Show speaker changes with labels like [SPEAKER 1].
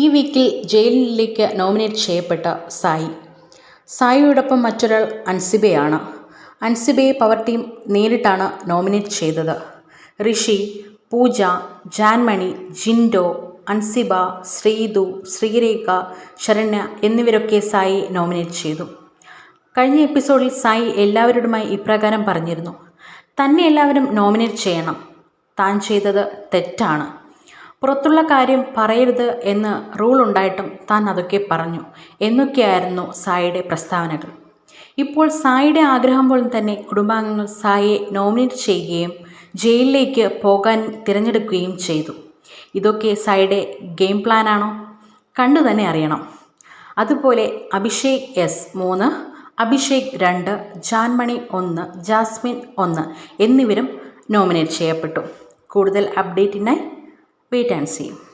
[SPEAKER 1] ഈ വീക്കിൽ ജയിലിലേക്ക് നോമിനേറ്റ് ചെയ്യപ്പെട്ട സായി. സായിയോടൊപ്പം മറ്റൊരാൾ അൻസിബയാണ്. അൻസിബയെ പവർ ടീം നേരിട്ടാണ് നോമിനേറ്റ് ചെയ്തത്. ഋഷി പൂജ ജാൻമണി ജിൻഡോ അൻസിബ ശ്രീതു ശ്രീരേഖ ശരണ്യ എന്നിവരൊക്കെ സായി നോമിനേറ്റ് ചെയ്തു. കഴിഞ്ഞ എപ്പിസോഡിൽ സായി എല്ലാവരോടുമായി ഇപ്രകാരം പറഞ്ഞിരുന്നു തന്നെ എല്ലാവരും നോമിനേറ്റ് ചെയ്യണം. താൻ ചെയ്തത് തെറ്റാണ്. പുറത്തുള്ള കാര്യം പറയരുത് എന്ന് റൂൾ ഉണ്ടായിട്ടും താൻ അതൊക്കെ പറഞ്ഞു. എന്നൊക്കെയായിരുന്നു സായിയുടെ പ്രസ്താവനകൾ. ഇപ്പോൾ സായിയുടെ ആഗ്രഹം പോലെ തന്നെ കുടുംബാംഗങ്ങൾ സായിയെ നോമിനേറ്റ് ചെയ്യുകയും ജയിലിലേക്ക് പോകാൻ തിരഞ്ഞെടുക്കുകയും ചെയ്തു. ഇതൊക്കെ സായിയുടെ ഗെയിം പ്ലാനാണോ കണ്ടു തന്നെ അറിയണം. അതുപോലെ അഭിഷേക് എസ് മൂന്ന് അഭിഷേക് രണ്ട് ജാൻമണി ഒന്ന് ജാസ്മിൻ ഒന്ന് എന്നിവരും നോമിനേറ്റ് ചെയ്യപ്പെട്ടു. കൂടുതൽ അപ്ഡേറ്റിനായി wait and see.